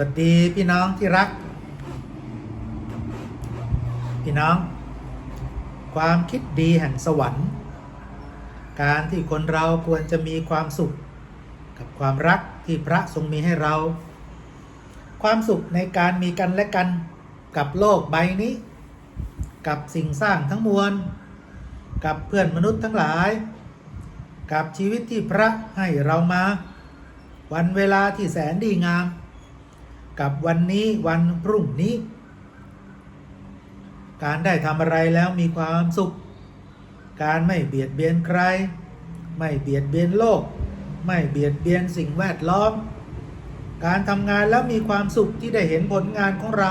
สวัสดีพี่น้องที่รัก พี่น้อง ความคิดดีแห่งสวรรค์ การที่คนเราควรจะมีความสุข กับความรักที่พระทรงมีให้เรา ความสุขในการมีกันและกันกับโลกใบนี้ กับสิ่งสร้างทั้งมวล กับเพื่อนมนุษย์ทั้งหลาย กับชีวิตที่พระให้เรามา วันเวลาที่แสนดีงาม กับวันนี้วันพรุ่งนี้ การได้ทำอะไรแล้วมีความสุข การไม่เบียดเบียนใคร ไม่เบียดเบียนโลก ไม่เบียดเบียนสิ่งแวดล้อม การทำงานแล้วมีความสุขที่ได้เห็นผลงานของเรา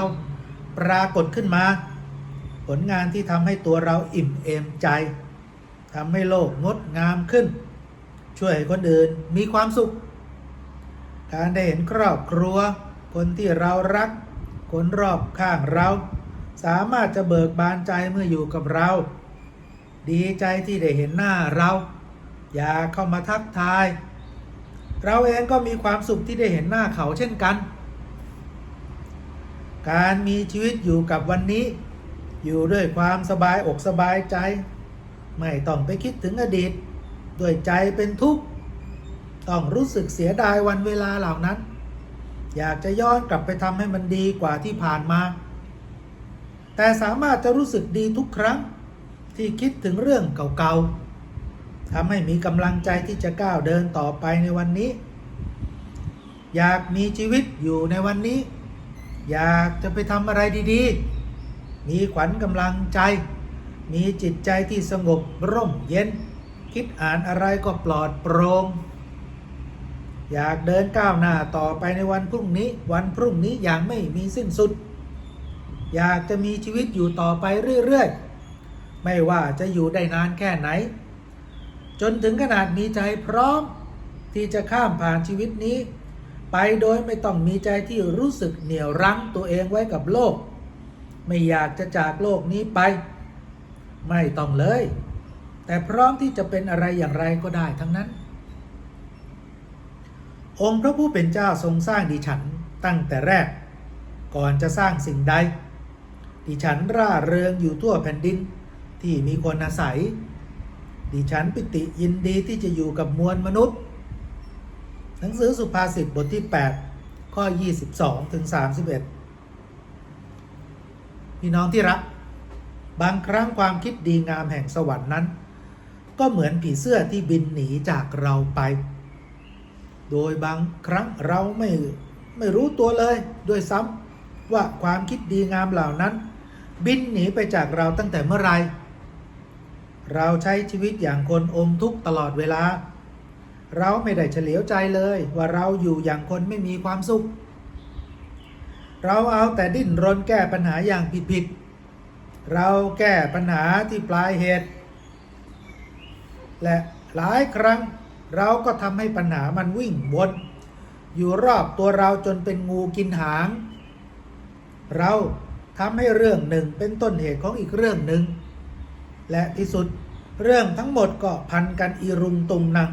ปรากฏขึ้นมา ผลงานที่ทำให้ตัวเราอิ่มเอมใจทำให้โลกงดงามขึ้น ช่วยให้คนอื่นมีความสุข การได้เห็นครอบครัว คนที่เรารัก คนรอบข้างเรา สามารถจะเบิกบานใจเมื่ออยู่กับเรา ดีใจที่ได้เห็นหน้าเรา อย่าเข้ามาทักทาย เราเองก็มีความสุขที่ได้เห็นหน้าเขาเช่นกัน การมีชีวิตอยู่กับวันนี้ อยู่ด้วยความสบายอกสบายใจ ไม่ต้องไปคิดถึงอดีต ด้วยใจเป็นทุกข์ ต้องรู้สึกเสียดายวันเวลาเหล่านั้น อยากจะย้อนกลับไปทำให้มันดีกว่าที่ผ่านมา แต่สามารถจะรู้สึกดีทุกครั้งที่คิดถึงเรื่องเก่าๆทำให้มีกำลังใจที่จะก้าวเดินต่อไปในวันนี้ อยากมีชีวิตอยู่ในวันนี้ อยากจะไปทำอะไรดีๆ มีขวัญกำลังใจ มีจิตใจที่สงบร่มเย็น คิดอ่านอะไรก็ปลอดโปร่ง อยากเดินก้าวหน้าต่อไปในวันพรุ่งนี้ วันพรุ่งนี้อย่างไม่มีสิ้นสุด อยากจะมีชีวิตอยู่ต่อไปเรื่อยๆ ไม่ว่าจะอยู่ได้นานแค่ไหน จนถึงขนาดมีใจพร้อม ที่จะข้ามผ่านชีวิตนี้ ไปโดยไม่ต้องมีใจที่รู้สึกเหนี่ยวรั้งตัวเองไว้กับโลก ไม่อยากจะจากโลกนี้ไป ไม่ต้องเลย แต่พร้อมที่จะเป็นอะไรอย่างไรก็ได้ทั้งนั้น องค์พระผู้เป็นเจ้าทรงสร้างดิฉันตั้งแต่แรก ก่อนจะสร้างสิ่งใด ดิฉันร่าเริงอยู่ทั่วแผ่นดินที่มีคนอาศัย ดิฉันปิติยินดีที่จะอยู่กับมวลมนุษย์ หนังสือสุภาษิตบทที่ 8 ข้อ 22ถึง31 พี่น้องที่รัก บางครั้งความคิดดีงามแห่งสวรรค์นั้น ก็เหมือนผีเสื้อที่บินหนีจากเราไป โดยบางครั้งเราไม่ไม่รู้ตัวเลยด้วยซ้ำว่าความคิดดีงามเหล่านั้น บินหนีไปจากเราตั้งแต่เมื่อไร เราใช้ชีวิตอย่างคนอมทุกข์ตลอดเวลา เราไม่ได้เฉลียวใจเลยว่าเราอยู่อย่างคนไม่มีความสุข เราเอาแต่ดิ้นรนแก้ปัญหาอย่างผิดๆเราแก้ปัญหาที่ปลายเหตุ และหลายครั้ง เราก็ทำให้ปัญหามันวิ่งวนอยู่รอบตัวเราจนเป็นงูกินหาง เราทำให้เรื่องหนึ่งเป็นต้นเหตุของอีกเรื่องหนึ่ง และที่สุดเรื่องทั้งหมดก็พันกันอีรุงตุงนัง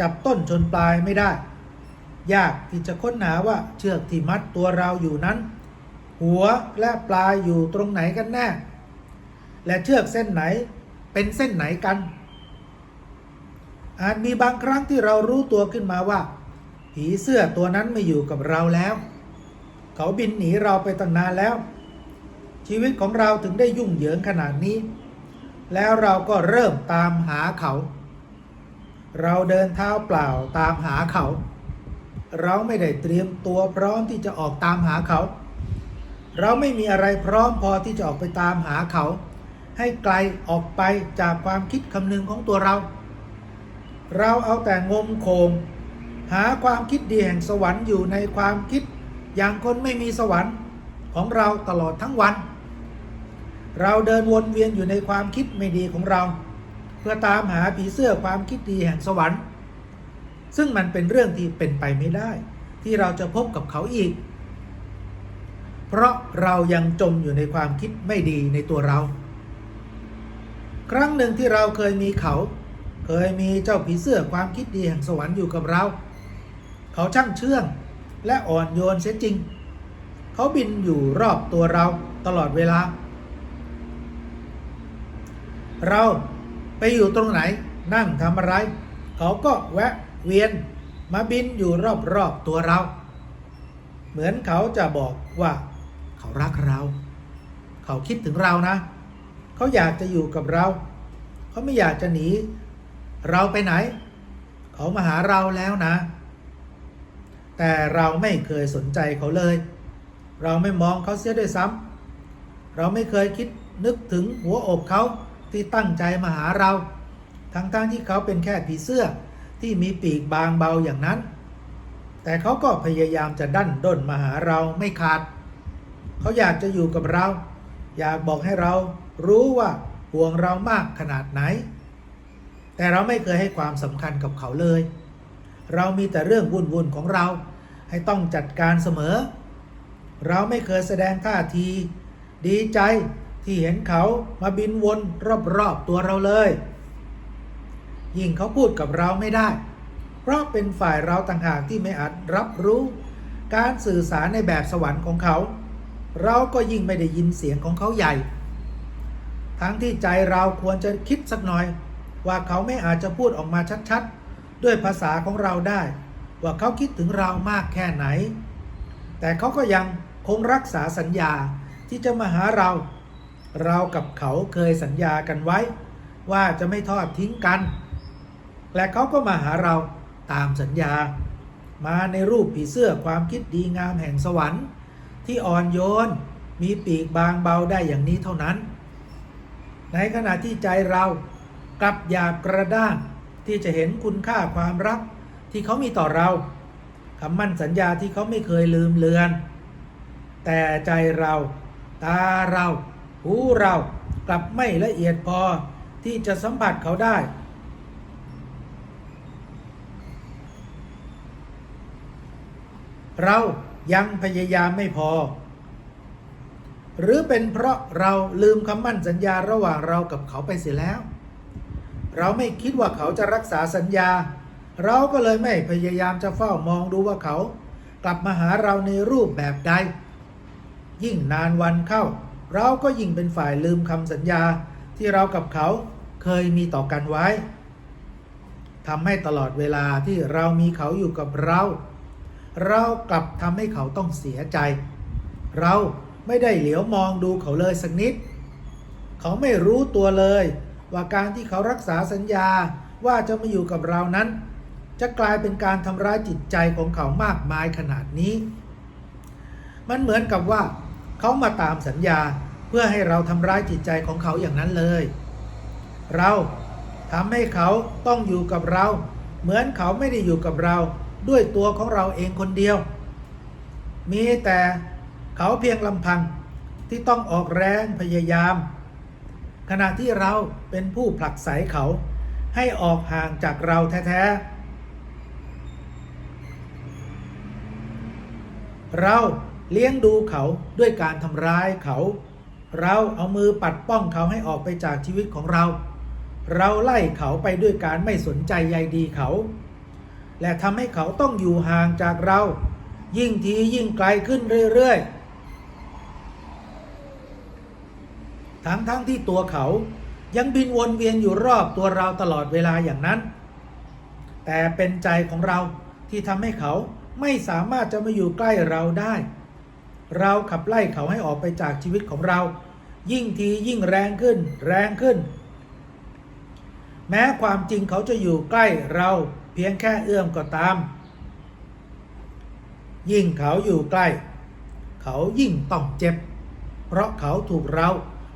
จับต้นชนปลายไม่ได้ ยากที่จะค้นหาว่าเชือกที่มัดตัวเราอยู่นั้น หัวและปลายอยู่ตรงไหนกันแน่ และเชือกเส้นไหนเป็นเส้นไหนกัน อาจมีบางครั้งที่เรารู้ตัวขึ้นมาว่า ผีเสื้อตัวนั้นไม่อยู่กับเราแล้ว เขาบินหนีเราไปตั้งนานแล้ว ชีวิตของเราถึงได้ยุ่งเหยิงขนาดนี้ แล้วเราก็เริ่มตามหาเขา เราเดินเท้าเปล่าตามหาเขา เราไม่ได้เตรียมตัวพร้อมที่จะออกตามหาเขา เราไม่มีอะไรพร้อมพอที่จะออกไปตามหาเขา ให้ไกลออกไปจากความคิดคำนึงของตัวเรา เราเอาแต่งมโคงหาความคิดดีแห่งสวรรค์อยู่ในความคิดอย่างคนไม่มีสวรรค์ของเราตลอดทั้งวัน เราเดินวนเวียนอยู่ในความคิดไม่ดีของเรา เพื่อตามหาผีเสื้อความคิดดีแห่งสวรรค์ ซึ่งมันเป็นเรื่องที่เป็นไปไม่ได้ ที่เราจะพบกับเขาอีก เพราะเรายังจมอยู่ในความคิดไม่ดีในตัวเรา ครั้งหนึ่งที่เราเคยมีเขา เคยมีเจ้าผีเสื้อความคิดดีแห่งสวรรค์อยู่กับเรา เขาช่างเชื่องและอ่อนโยนเสียจริง เขาบินอยู่รอบตัวเราตลอดเวลา เราไปอยู่ตรงไหนนั่งทำอะไร เขาก็แวะเวียนมาบินอยู่รอบๆตัวเรา เหมือนเขาจะบอกว่า เขารักเรา เขาคิดถึงเรานะ เขาอยากจะอยู่กับเรา เขาไม่อยากจะหนี เราไปไหน เขามาหาเราแล้วนะ แต่เราไม่เคยสนใจเขาเลย เราไม่มองเขาเสียด้วยซ้ำเราไม่เคยคิดนึกถึงหัวอกเขาที่ตั้งใจมาหาเรา ทั้งๆทที่เขาเป็นแค่ผีเสื้อที่มีปีกบางเบาอย่างนั้น แต่เขาก็พยายามจะดันด้นมาหาเราไม่ขาด เขาอยากจะอยู่กับเรา อยากบอกให้เรารู้ว่าห่วงเรามากขนาดไหน แต่เราไม่เคยให้ความสำคัญกับเขาเลย เรามีแต่เรื่องวุ่นๆของเรา ให้ต้องจัดการเสมอ เราไม่เคยแสดงท่าที ดีใจที่เห็นเขามาบินวนรอบๆตัวเราเลย ยิ่งเขาพูดกับเราไม่ได้ เพราะเป็นฝ่ายเราต่างหากที่ไม่อาจรับรู้ การสื่อสารในแบบสวรรค์ของเขา เราก็ยิ่งไม่ได้ยินเสียงของเขาใหญ่ ทั้งที่ใจเราควรจะคิดสักหน่อย ว่าเขาไม่อาจจะพูดออกมาชัดๆ ด้วยภาษาของเราได้ ว่าเขาคิดถึงเรามากแค่ไหน แต่เขาก็ยังคงรักษาสัญญาที่จะมาหาเรา เรากับเขาเคยสัญญากันไว้ ว่าจะไม่ทอดทิ้งกัน และเขาก็มาหาเราตามสัญญา มาในรูปผีเสื้อความคิดดีงามแห่งสวรรค์ ที่อ่อนโยนมีปีกบางเบาได้อย่างนี้เท่านั้น ในขณะที่ใจเรา กลับหยาบกระด้างที่จะเห็นคุณค่าความรักที่เขามีต่อเราคำมั่นสัญญาที่เขาไม่เคยลืมเลือน แต่ใจเราตาเราหูเรากลับไม่ละเอียดพอที่จะสัมผัสเขาได้ เรายังพยายามไม่พอ หรือเป็นเพราะเราลืมคำมั่นสัญญาระหว่างเรากับเขาไปเสียแล้ว เราไม่คิดว่าเขาจะรักษาสัญญา เราก็เลยไม่พยายามจะเฝ้ามองดูว่าเขา กลับมาหาเราในรูปแบบใด ยิ่งนานวันเข้า เราก็ยิ่งเป็นฝ่ายลืมคำสัญญาที่เรากับเขาเคยมีต่อกันไว้ทำให้ตลอดเวลาที่เรามีเขาอยู่กับเรา เรากลับทำให้เขาต้องเสียใจ เราไม่ได้เหลียวมองดูเขาเลยสักนิด เขาไม่รู้ตัวเลย ว่าการที่เขารักษาสัญญาว่าจะมาอยู่กับเรานั้น จะกลายเป็นการทำร้ายจิตใจของเขามากมายขนาดนี้ มันเหมือนกับว่า เขามาตามสัญญาเพื่อให้เราทำร้ายจิตใจของเขาอย่างนั้นเลย เราทำให้เขาต้องอยู่กับเรา เหมือนเขาไม่ได้อยู่กับเราด้วยตัวของเราเองคนเดียว มีแต่เขาเพียงลำพังที่ต้องออกแรงพยายาม ขณะที่เราเป็นผู้ผลักไสเขา ให้ออกห่างจากเราแท้ๆ เราเลี้ยงดูเขาด้วยการทำร้ายเขา เราเอามือปัดป้องเขาให้ออกไปจากชีวิตของเรา เราไล่เขาไปด้วยการไม่สนใจใยดีเขา และทำให้เขาต้องอยู่ห่างจากเรา ยิ่งทียิ่งไกลขึ้นเรื่อยๆ ทั้งๆทที่ตัวเขายังบินวนเวียนอยู่รอบตัวเราตลอดเวลาอย่างนั้น แต่เป็นใจของเราที่ทำให้เขาไม่สามารถจะมาอยู่ใกล้เราได้ เราขับไล่เขาให้ออกไปจากชีวิตของเรา ยิ่งทียิ่งแรงขึ้น แรงขึ้น แม้ความจริงเขาจะอยู่ใกล้เราเพียงแค่เอื้อมก็ตาม ยิ่งเขาอยู่ใกล้ เขายิ่งต้องเจ็บ เพราะเขาถูกเรา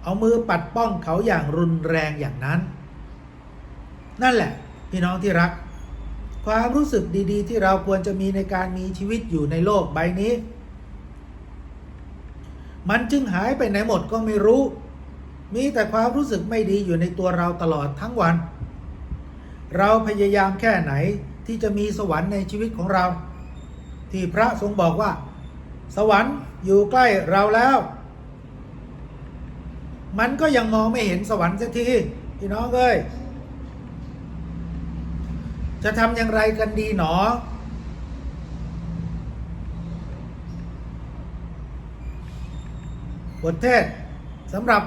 เอามือปัดป้องเขาอย่างรุนแรงอย่างนั้น นั่นแหละ พี่น้องที่รัก ความรู้สึกดีๆ ที่เราควรจะมีในการมีชีวิตอยู่ในโลกใบนี้ มันจึงหายไปไหนหมดก็ไม่รู้ มีแต่ความรู้สึกไม่ดีอยู่ในตัวเราตลอดทั้งวัน เราพยายามแค่ไหนที่จะมีสวรรค์ในชีวิตของเรา ที่พระทรงบอกว่า สวรรค์อยู่ใกล้เราแล้ว มันก็ยังมองไม่เห็นสวรรค์สักทีพี่น้องเอ้ยจะทำอย่างไรกันดีหนอ บทเทศสำหรับ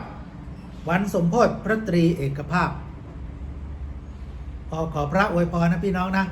วันสมโพธิพระตรีเอกภาพขอขอพระอวยพรนะพี่น้องนะ